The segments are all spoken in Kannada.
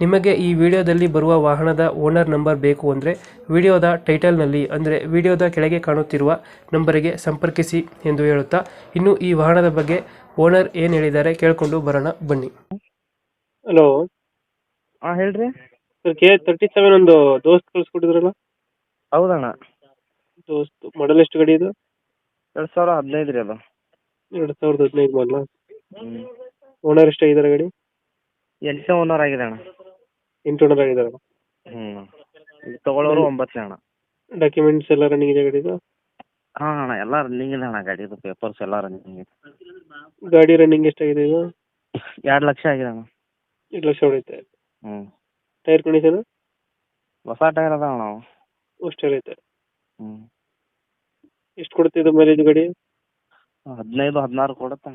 ನಿಮಗೆ ಈ ವಿಡಿಯೋದಲ್ಲಿ ಬರುವ ವಾಹನದ ಓನರ್ ನಂಬರ್ ಬೇಕು ಅಂದರೆ ವಿಡಿಯೋದ ಟೈಟಲ್ನಲ್ಲಿ ಅಂದರೆ ವಿಡಿಯೋದ ಕೆಳಗೆ ಕಾಣುತ್ತಿರುವ ನಂಬರಿಗೆ ಸಂಪರ್ಕಿಸಿ ಎಂದು ಹೇಳುತ್ತಾ ಇನ್ನು ಈ ವಾಹನದ ಬಗ್ಗೆ ಓನರ್ ಏನು ಹೇಳಿದ್ದಾರೆ ಕೇಳಿಕೊಂಡು ಬರೋಣ ಬನ್ನಿ. ಹಲೋ. ಹಾಂ ಹೇಳ್ರಿ. ಸರ್ ಕೆ ತರ್ಟಿ ಸೆವೆನ್ ಒಂದು ದೋಸ್ತ್ ಕಳಿಸ್ಕೊಟ್ಟಿದ್ರಲ್ಲ? ಹೌದಣ್ಣ. ದೋಸ್ತ್ ಮಾಡಲ್ ಎಷ್ಟು ಗಡಿ ಇದು? ಎರಡು ಸಾವಿರ ಹದಿನೈದು ರೀ ಅದು. ಎರಡು ಸಾವಿರದ ಹದಿನೈದು ಮೊದಲ ಹ್ಞೂ ಓನರ್ ಎಷ್ಟಾಗಿದ್ದಾರೆ ಗಡಿ? ಎಲ್ಲಿ ಓನರ್ ಆಗಿದೆ ಅಣ್ಣ. ಎಂಟು ಓನರ್ ಆಗಿದಾರಲ್ಲ ಇದು ಒಂಬತ್ತನೇ ಅಣ್ಣ ಡಾಕ್ಯುಮೆಂಟ್ಸ್ ಎಲ್ಲ ರನ್ನಿಂಗ್ ಇದೆ ಗಾಡಿದು? ಹಾಂ ಅಣ್ಣ ಎಲ್ಲ ರನ್ನಿಂಗ್ ಇದೆ ಅಣ್ಣ ಗಾಡಿದು. ಪೇಪರ್ಸ್ ಎಲ್ಲ ರನ್ನಿಂಗ್ ಇದೆ. ಗಾಡಿ ರನ್ನಿಂಗ್ ಎಷ್ಟಾಗಿದೆ ಇದು? ಎರಡು ಲಕ್ಷ ಆಗಿದೆ ಅಣ್ಣ. ಎರಡು ಲಕ್ಷ ಹೊಡೆಯುತ್ತೆ. ಹ್ಞೂ ಟೈರ್ ಕಂಡೀಷನ್ ಹೊಸ ಟೈರ್ ಅದಾವ ಅಣ್ಣ ಅವು. ಅಷ್ಟು ಹೇಳೈತೆ ಹ್ಞೂ ಎಷ್ಟು ಕೊಡುತ್ತೆ ಇದು ಮೈಲೇಜ್ ಗಾಡಿ? ಹದಿನೈದು ಹದಿನಾರು ಕೊಡುತ್ತೆ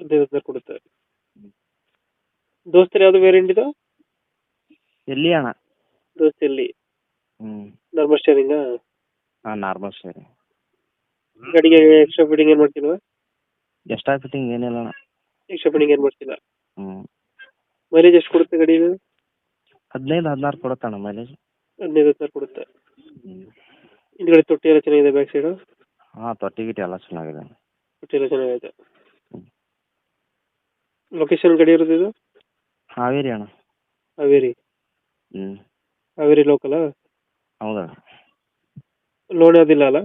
ಹದಿನೈದು ಹದಿನಾರು ಕೊಡುತ್ತೆ. ದೋಸ್ತರು ಯಾವುದು ವೇರಿಯಂಟ್ ಇದು? ಎಲ್ಲಿ ಅಣ್ಣ? ದೋಸ್ತ್ ಎಲ್ಲಿ ಹ್ಞೂ ನಾರ್ಮಲ್ ಸ್ಟೇರಿಂಗ ಹಾಂ ನಾರ್ಮಲ್ ಸೇರಿ ಗಾಡಿಗೆ ಎಕ್ಸ್ಟ್ರಾ ಫಿಟ್ಟಿಂಗ್ ಏನು ಮಾಡ್ತಿಲ್ವಾ ಎಕ್ಸ್ಟ್ರಾ ಫಿಟ್ಟಿಂಗ್ ಏನಿಲ್ಲ ಅಣ್ಣ. ಎಕ್ಸ್ಟ್ರಾ ಫಿಟ್ಟಿಂಗ್ ಏನು ಮಾಡ್ತಿಲ್ಲ ಹ್ಮ್. ಮೈಲೇಜ್ ಎಷ್ಟು ಕೊಡುತ್ತೆ ಗಾಡಿ ಇದು ಹದಿನೈದು ಹದಿನಾರು ಕೊಡುತ್ತೆ ಅಣ್ಣ ಮೈಲೇಜ್ ಹದಿನೈದು ಹದಿನಾರು ಕೊಡುತ್ತೆ. ಹ್ಞೂ ಹಿಂದ್ಗಡೆ ತೊಟ್ಟಿ ಎಲ್ಲ ಚೆನ್ನಾಗಿದೆ ಬ್ಯಾಕ್ ಸೈಡು ಹಾಂ ತೊಟ್ಟಿ ಗಿಟ್ಟಿ ಎಲ್ಲ ಚೆನ್ನಾಗಿದೆ ಅಣ್ಣ. ತೊಟ್ಟಿ ಎಲ್ಲ ಚೆನ್ನಾಗೈತೆ. ಲೊಕೇಶನ್ ಗಡಿ ಇರೋದು ಇದು? ಹಾವೇರಿ ಅಣ್ಣ. ಹಾವೇರಿ. ಹ್ಞೂ ಹಾವೇರಿ ಲೋಕಲ್ ಹೌದಾ? ಲೋನ್ ಯಾವುದಿಲ್ಲ ಅಲ್ಲ?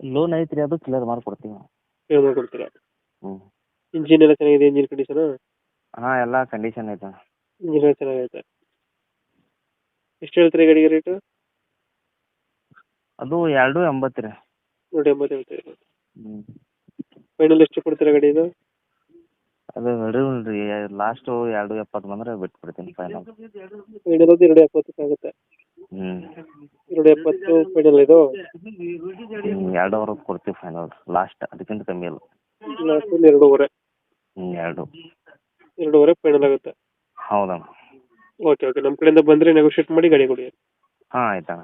ಲೋನ್ ಐತ್ರಿ ಅದು ಕ್ಲಿಯರ್ ಮಾಡ್ಕೊಡ್ತೀವಿ ಪೇ ಮಾಡ್ಕೊಡ್ತೀರಾ? ಹ್ಞೂ ಇಂಜಿನ್ ಎಲ್ಲ ಚೆನ್ನಾಗಿದೆ ಇಂಜಿನ್ ಕಂಡೀಷನ್ ಹಾಂ ಎಲ್ಲ ಕಂಡೀಷನ್ ಐತೆ. ಇಂಜಿನ್ ಎಲ್ಲ ಚೆನ್ನಾಗೈತೆ. ಎಷ್ಟು ಹೇಳ್ತೀರಿ ಗಾಡಿಗೆ ರೇಟು ಅದು ಎರಡು ಎಂಬತ್ತು ರೀ. ನೋಡಿ ಎಂಬತ್ತು ಹೇಳ್ತೀರಿ. ಹ್ಞೂ ಫೈನಲ್ ಎಷ್ಟು ಕೊಡ್ತೀರಾ ಗಾಡಿ ಇದು ಅದು ನಡೀವಲ್ರಿ ಲಾಸ್ಟು ಎರಡು ಎಪ್ಪತ್ತು ಬಂದರೆ ಬಿಟ್ಬಿಡ್ತೀನಿ ಫೈನಲ್ ಅದು ಎರಡು ಎಪ್ಪತ್ತಕ್ಕೆ ಆಗುತ್ತೆ. ಹ್ಞೂ ಎರಡು ಎಪ್ಪತ್ತು ಫೈನಲ್ ಇದು. ಹ್ಞೂ ಎರಡೂವರೆಗೆ ಕೊಡ್ತೀವಿ ಫೈನಲ್ ಲಾಸ್ಟ್ ಅದಕ್ಕಿಂತ ಕಮ್ಮಿ ಇಲ್ಲ ಲಾಸ್ಟಲ್ಲಿ ಎರಡೂವರೆ. ಹ್ಞೂ ಎರಡು. ಎರಡೂವರೆ ಫೈನಲ್ ಆಗುತ್ತೆ. ಹೌದಣ್ಣ ಓಕೆ ಓಕೆ ನಮ್ಮ ಕಡೆಯಿಂದ ಬಂದ್ರೆ ನೆಗೋಷಿಯೇಟ್ ಮಾಡಿ ಗಾಡಿ ಕೊಡಿ. ಹಾಂ ಆಯ್ತಣ್ಣ.